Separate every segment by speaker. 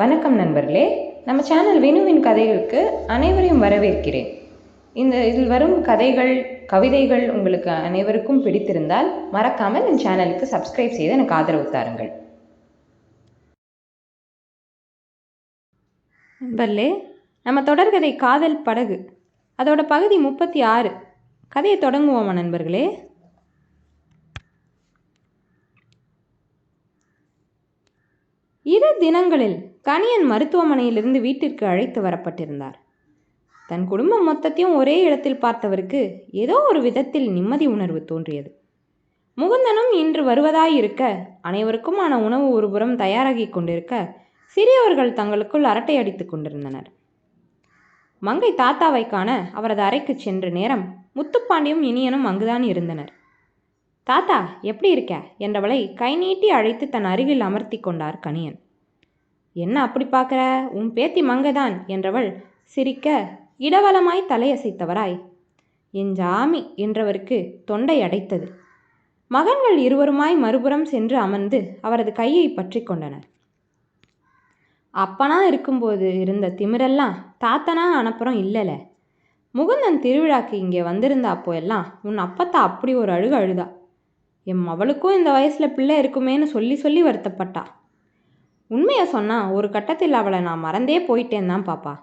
Speaker 1: வணக்கம் நண்பர்களே. நம்ம சேனல் வினுவின் கதைகளுக்கு அனைவரையும் வரவேற்கிறேன். இந்த இதில் வரும் கதைகள் கவிதைகள் உங்களுக்கு அனைவருக்கும் பிடித்திருந்தால் மறக்காமல் என் சேனலுக்கு சப்ஸ்கிரைப் செய்து எனக்கு ஆதரவு தாருங்கள். நண்பர்களே நம்ம தொடர்கதை காதல் படகு. அதோட பகுதி முப்பத்தி ஆறு. கதையை தொடங்குவோமா நண்பர்களே? இரு தினங்களில் கணியன் மருத்துவமனையிலிருந்து வீட்டிற்கு அழைத்து வரப்பட்டிருந்தார். தன் குடும்பம் மொத்தத்தையும் ஒரே இடத்தில் பார்த்தவருக்கு ஏதோ ஒரு விதத்தில் நிம்மதி உணர்வு தோன்றியது. முகுந்தனும் இன்று வருவதாயிருக்க அனைவருக்குமான உணவு ஒருபுறம் தயாராகி கொண்டிருக்க சிறியவர்கள் தங்களுக்குள் அரட்டை அடித்துக் கொண்டிருந்தனர். மங்கை தாத்தாவை காண அவரது அறைக்கு சென்ற நேரம் முத்துப்பாண்டியும் இனியனும் அங்குதான் இருந்தனர். தாத்தா எப்படி இருக்க? என்றவளை கை நீட்டி அழைத்து தன் அருகில் அமர்த்தி கொண்டார் கணியன் என்ன அப்படி பார்க்குற? உன் பேத்தி மங்கதான் என்றவள் சிரிக்க இடவலமாய் தலையசைத்தவராய். என் ஜாமி என்றவருக்கு தொண்டை அடைத்தது. மகன்கள் இருவருமாய் மறுபுறம் சென்று அமர்ந்து அவரது கையை பற்றி கொண்டனர். அப்பனா இருக்கும்போது இருந்த திமிரெல்லாம் தாத்தனா அனுப்புறம் இல்லைல. முகுந்தன் திருவிழாக்கு இங்கே வந்திருந்த அப்போ எல்லாம் உன் அப்பத்தா அப்படி ஒரு அழுக அழுதா. என் அவளுக்கும் இந்த வயசில் பிள்ளை இருக்குமேன்னு சொல்லி சொல்லி வருத்தப்பட்டா. உண்மையை சொன்னால் ஒரு கட்டத்தில் அவளை நான் மறந்தே போயிட்டேன் தான் பாப்பா.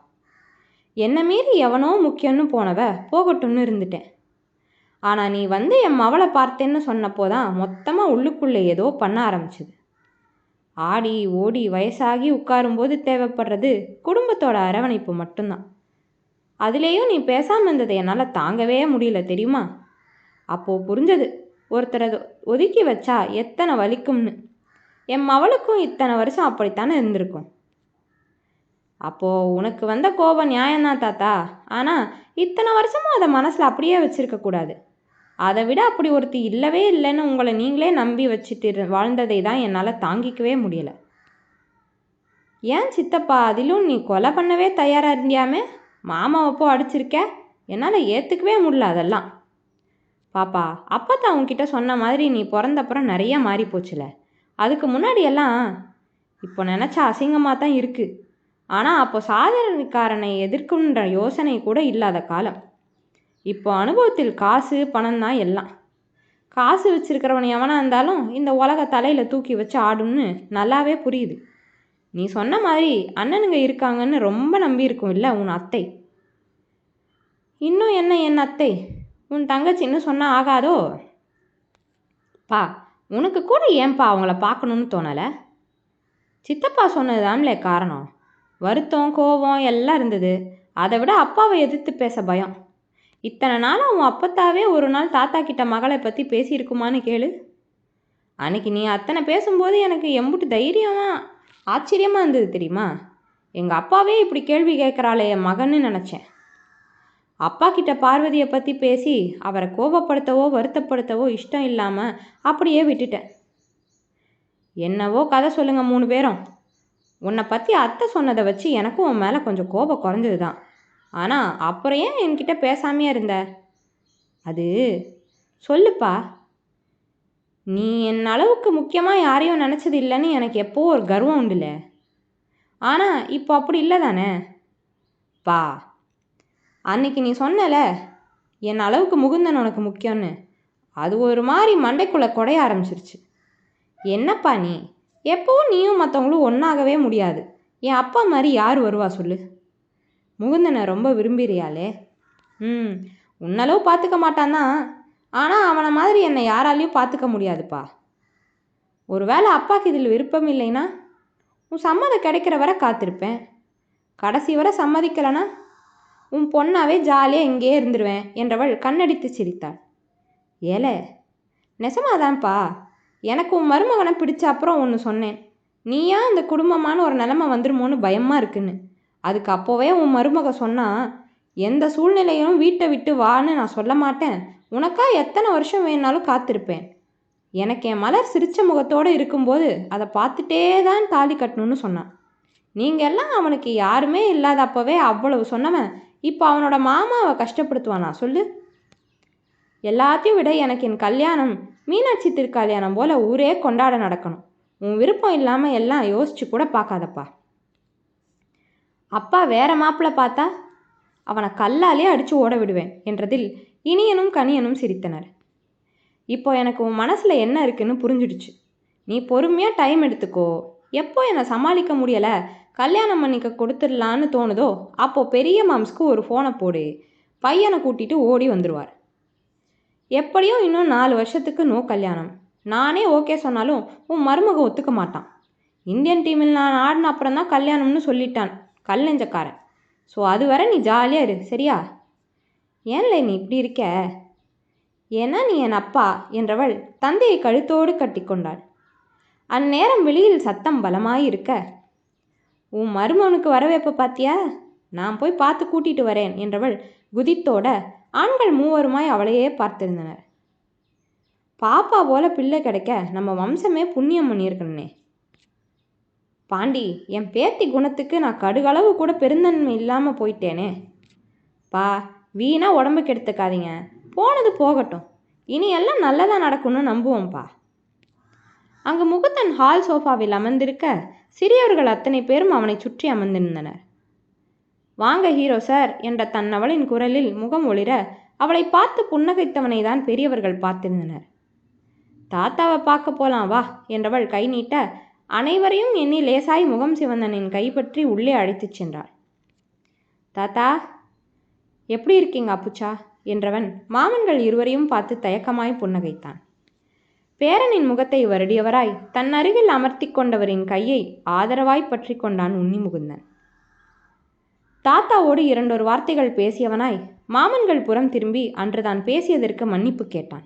Speaker 1: என்னை மீறி எவனோ முக்கியம்னு போனவ போகட்டும்னு இருந்துட்டேன். ஆனால் நீ வந்து என் மவளை பார்த்தேன்னு சொன்னப்போ தான் மொத்தமாக உள்ளுக்குள்ளே ஏதோ பண்ண ஆரம்பிச்சுது. ஆடி ஓடி வயசாகி உட்காரும்போது தேவைப்படுறது குடும்பத்தோட அரவணைப்பு மட்டும்தான். அதுலேயும் நீ பேசாமல் இருந்ததை என்னால் தாங்கவே முடியல தெரியுமா? அப்போது புரிஞ்சது ஒருத்தரை ஒதுக்கி வச்சா எத்தனை வலிக்கும்னு. என் மவளுக்கும் இத்தனை வருஷம் அப்படித்தானே இருந்திருக்கும். அப்போது உனக்கு வந்த கோபம் நியாயம்தான் தாத்தா. ஆனால் இத்தனை வருஷமும் அதை மனசில் அப்படியே வச்சுருக்கக்கூடாது அதை விட அப்படி ஒருத்தி இல்லவே இல்லைன்னு உங்களை நீங்களே நம்பி வச்சுட்டு வாழ்ந்ததை தான் என்னால் தாங்கிக்கவே முடியலை. ஏன் சித்தப்பா அதிலும் நீ கொலை பண்ணவே தயாராக இருந்தியாமே? மாமாவை போ அடிச்சிருக்க? என்னால் ஏற்றுக்கவே முடியல அதெல்லாம். பாப்பா அப்பத்தா உன்கிட்ட சொன்ன மாதிரி நீ பிறந்தப்புறம் நிறைய மாறி போச்சுல அதுக்கு முன்னாடியெல்லாம் இப்போ நினச்சா அசிங்கமாக தான் இருக்குது ஆனால் அப்போ சாதாரணக்காரனை எதிர்க்குன்ற யோசனை கூட இல்லாத காலம். இப்போ அனுபவத்தில் காசு பணம் தான் எல்லாம். காசு வச்சுருக்கிறவன் எவனாக இருந்தாலும் இந்த உலக தலையில் தூக்கி வச்சு ஆடும்னு நல்லாவே புரியுது. நீ சொன்ன மாதிரி அண்ணனுங்க இருக்காங்கன்னு ரொம்ப நம்பி இருக்கும் இல்லை உன் அத்தை? இன்னும் என்ன என் அத்தை? உன் தங்கச்சின்னு சொன்னால் ஆகாதோ? பா உனக்கு கூட ஏன்பா அவங்கள பார்க்கணுன்னு தோணலை? சித்தப்பா சொன்னதுதான்லே காரணம். வருத்தம் கோபம் எல்லாம் இருந்தது. அதை விட அப்பாவை எதிர்த்து பேச பயம். இத்தனை நாளாக உன் அப்பத்தாவே ஒரு நாள் தாத்தா கிட்ட மகளை பற்றி பேசியிருக்குமான்னு கேளு. அன்னைக்கு நீ அத்தனை பேசும்போது எனக்கு எம்புட்டு தைரியமாக ஆச்சரியமாக இருந்தது தெரியுமா? எங்கள் அப்பாவே இப்படி கேள்வி கேட்குறாளே என் மகன்னு நினச்சேன். அப்பா கிட்ட பார்வதியை பற்றி பேசி அவரை கோபப்படுத்தவோ வருத்தப்படுத்தவோ இஷ்டம் இல்லாமல் அப்படியே விட்டுட்டேன். என்னவோ கதை சொல்லுங்க மூணு பேரும். உன்னை பற்றி அத்தை சொன்னதை வச்சு எனக்கும் உன் மேலே கொஞ்சம் கோபம் குறைஞ்சது தான் ஆனால் அப்புறம் ஏன் என்கிட்ட பேசாமையே இருந்த? அது சொல்லுப்பா. நீ என் அளவுக்கு முக்கியமாக யாரையும் நினச்சது இல்லைன்னு எனக்கு எப்போ ஒரு கர்வம் உண்டுல. ஆனால் இப்போ அப்படி இல்லை தானே பா அன்னைக்கு நீ சொன்னல என் அளவுக்கு முகுந்தன் உனக்கு முக்கியம்னு. அது ஒரு மாதிரி மண்டைக்குள்ளே குடைய ஆரம்பிச்சிருச்சு. என்னப்பா நீ? எப்போவும் நீயும் மற்றவங்களும் ஒன்றாகவே முடியாது. என் அப்பா மாதிரி யார் வருவா சொல்லு? முகுந்தனை ரொம்ப விரும்புறியாளே ம் உன்னளவு பார்த்துக்க மாட்டான் தான். ஆனால் அவனை மாதிரி என்னை யாராலையும் பார்த்துக்க முடியாதுப்பா. ஒருவேளை அப்பாக்கு இதில் விருப்பம் இல்லைன்னா உன் சம்மதம் கிடைக்கிற வரை காத்திருப்பேன். கடைசி வரை சம்மதிக்கலைன்னா உன் பொண்ணாவே ஜாலியாக இங்கேயே இருந்துருவேன் என்றவள் கண்ணடித்து சிரித்தாள். ஏலே நெசமாதான்ப்பா. எனக்கு உன் மருமகனை பிடிச்ச அப்புறம் ஒன்று சொன்னேன். நீயா அந்த குடும்பமான ஒரு நிலைமை வந்துருமோன்னு பயமாக இருக்குன்னு. அதுக்கு அப்போவே உன் மருமக சொன்னால் எந்த சூழ்நிலையிலும் வீட்டை விட்டு வான்னு நான் சொல்ல மாட்டேன். உனக்கா எத்தனை வருஷம் வேணாலும் காத்திருப்பேன். எனக்கு என் மலர் சிரித்த முகத்தோடு இருக்கும்போது அதை பார்த்துட்டே தான் தாலி கட்டணும்னு சொன்னான். நீங்கள் எல்லாம் அவனுக்கு யாருமே இல்லாத அப்போவே அவ்வளவு சொன்னவன். இப்போ அவனோட மாமாவை கஷ்டப்படுத்துவானா? சொல்லு. எல்லாத்தையும் விட எனக்கு என் கல்யாணம் மீனாட்சி திருக்கல்யாணம் போல் ஊரே கொண்டாட நடக்கணும். உன் விருப்பம் இல்லாமல் எல்லாம் யோசிச்சு கூட பார்க்காதப்பா. அப்பா வேற மாப்பிள்ளை பார்த்தா அவனை கல்லாலே அடித்து ஓட விடுவேன் என்றதில் இனியனும் கனியனும் சிரித்தனர். இப்போ எனக்கு உன் மனசில் என்ன இருக்குன்னு புரிஞ்சிடுச்சு. நீ பொறுமையாக டைம் எடுத்துக்கோ. எப்போ என்னை சமாளிக்க முடியலை? கல்யாணம் பண்ணிக்க கொடுத்துடலான்னு தோணுதோ? அப்போது பெரிய மாம்ஸ்க்கு ஒரு ஃபோனை போடு. பையனை கூட்டிட்டு ஓடி வந்துடுவார் எப்படியும் இன்னும் நாலு வருஷத்துக்கு நோ கல்யாணம். நானே ஓகே சொன்னாலும் உன் மருமக ஒத்துக்க மாட்டான். இந்தியன் டீமில் நான் ஆடின அப்புறம் தான் கல்யாணம்னு சொல்லிட்டான் கல்லெஞ்சக்காரன் ஸோ அது வரை நீ ஜாலியாக இரு சரியா? ஏன்ல நீ இப்படி இருக்க? ஏன்னா நீ என் அப்பா என்றவள் தந்தையை கழுத்தோடு கட்டிக்கொண்டாள். அந்நேரம் வெளியில் சத்தம் பலமாயிருக்க உன் மருமகனுக்கு வரவேற்ப பாத்தியா? நான் போய் பார்த்து கூட்டிட்டு வரேன் என்றவள் குதித்தோட ஆண்கள் மூவருமாய் அவளையே பார்த்திருந்தனர். பாப்பா போல பிள்ளை கிடைக்க நம்ம வம்சமே புண்ணியம் பண்ணியிருக்கணுனே பாண்டி என் பேத்தி குணத்துக்கு நான் கடுகளவு கூட பெருந்தன்மை இல்லாமல் போயிட்டேனே. பா வீணா உடம்பு கெடுத்துக்காதீங்க போனது போகட்டும். இனி எல்லாம் நல்லதாக நடக்கும்னு நம்புவோம்ப்பா அங்கு முகுந்தன் ஹால் சோஃபாவில் அமர்ந்திருக்க சிறியவர்கள் அத்தனை பேரும் அவனை சுற்றி அமர்ந்திருந்தனர். வாங்க ஹீரோ சார் என்ற தன்னவளின் குரலில் முகம் ஒளிர அவளை பார்த்து புன்னகைத்தவனை தான் பெரியவர்கள் பார்த்திருந்தனர். தாத்தாவை பார்க்க போலாம் வா என்றவள் கை நீட்ட அனைவரையும் எண்ணி லேசாய் முகம் சிவந்தனின் கைப்பற்றி உள்ளே அழைத்துச் சென்றாள். தாத்தா எப்படி இருக்கீங்க அப்புச்சா? என்றவன் மாமன்கள் இருவரையும் பார்த்து தயக்கமாய் புன்னகைத்தான். பேரனின் முகத்தை வருடியவராய் தன் அருகில் அமர்த்தி கொண்டவரின் கையை ஆதரவாய் பற்றி கொண்டான் உன்னி முகுந்தன். தாத்தாவோடு இரண்டொரு வார்த்தைகள் பேசியவனாய் மாமன்கள் புறம் திரும்பி அன்று தான் பேசியதற்கு மன்னிப்பு கேட்டான்.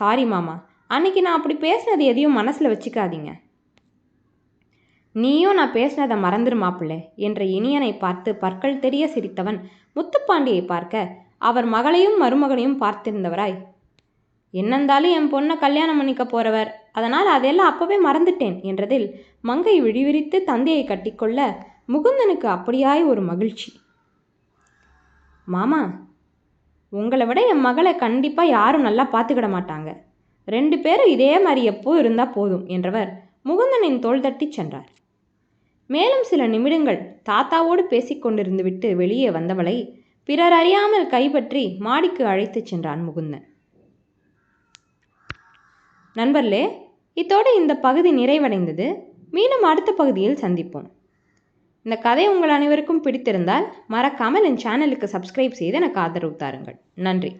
Speaker 1: சாரி மாமா அன்னைக்கு நான் அப்படி பேசினது எதையும் மனசில் வச்சுக்காதீங்க. நீயும் நான் பேசினதை மறந்துரு மாப்பிள்ளை என்ற இனியனை பார்த்து பற்கள் தெரிய சிரித்தவன் முத்துப்பாண்டியை பார்க்க அவர் மகளையும் மருமகனையும் பார்த்திருந்தவராய் என்னந்தாலும் என் பொண்ணை கல்யாணம் பண்ணிக்க போறவர். அதனால் அதெல்லாம் அப்பவே மறந்துட்டேன் என்றதில் மங்கை விழிவிரித்து தந்தையை கட்டிக்கொள்ள முகுந்தனுக்கு அப்படியாய் ஒரு மகிழ்ச்சி. மாமா உங்களை விட என் மகளை கண்டிப்பாக யாரும் நல்லா பார்த்துக்கிட மாட்டாங்க. ரெண்டு பேரும் இதே மாதிரி எப்போ இருந்தால் போதும் என்றவர் முகுந்தனின் தோள் தட்டி சென்றார். மேலும் சில நிமிடங்கள் தாத்தாவோடு பேசிக்கொண்டிருந்து விட்டு வெளியே வந்தவளை பிறர் அறியாமல் கைப்பற்றி மாடிக்கு அழைத்துச் சென்றான் முகுந்தன். நண்பர்களே இத்தோடு இந்த பகுதி நிறைவடைந்தது. மீண்டும் அடுத்த பகுதியில் சந்திப்போம். இந்த கதை உங்கள் அனைவருக்கும் பிடித்திருந்தால் மறக்காமல் என் சேனலுக்கு சப்ஸ்கிரைப் செய்து எனக்கு ஆதரவு தாருங்கள். நன்றி.